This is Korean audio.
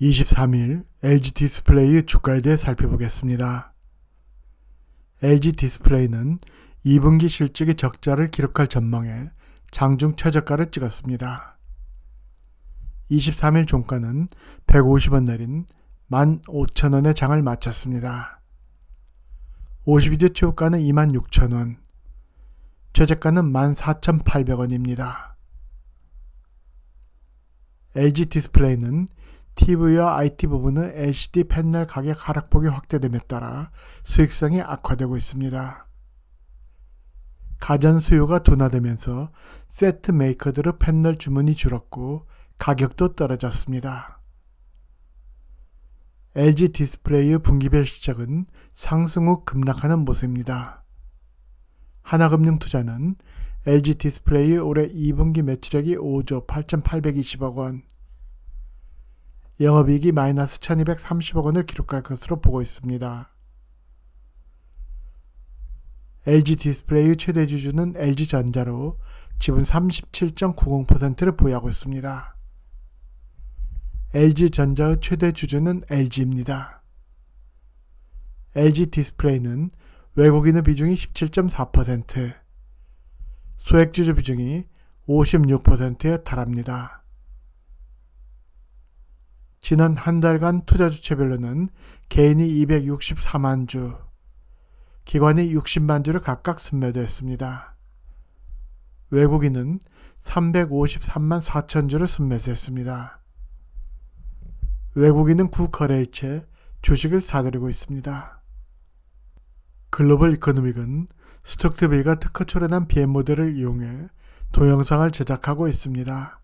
23일 LG 디스플레이 주가에 대해 살펴보겠습니다. LG 디스플레이는 2분기 실적의 적자를 기록할 전망에 장중 최저가를 찍었습니다. 23일 종가는 150원 내린 15,000원의 장을 마쳤습니다. 52주 최고가는 26,000원, 최저가는 14,800원입니다. LG 디스플레이는 TV와 IT 부분은 LCD 패널 가격 하락폭이 확대됨에 따라 수익성이 악화되고 있습니다. 가전 수요가 둔화되면서 세트 메이커들의 패널 주문이 줄었고 가격도 떨어졌습니다. LG 디스플레이의 분기별 실적은 상승 후 급락하는 모습입니다. 하나금융투자는 LG 디스플레이 올해 2분기 매출액이 5조 8,820억 원, 영업이익이 마이너스 1230억 원을 기록할 것으로 보고 있습니다. LG 디스플레이의 최대 주주는 LG전자로 지분 37.90%를 보유하고 있습니다. LG전자의 최대 주주는 LG입니다. LG 디스플레이는 외국인의 비중이 17.4%, 소액주주 비중이 56%에 달합니다. 지난 한 달간 투자 주체별로는 개인이 264만 주, 기관이 60만 주를 각각 순매도했습니다. 외국인은 353만 4천 주를 순매수했습니다. 외국인은 구거래일체 주식을 사들이고 있습니다. 글로벌 이코노믹은 스톡트베이가 특허 출원한 BM 모델을 이용해 동영상을 제작하고 있습니다.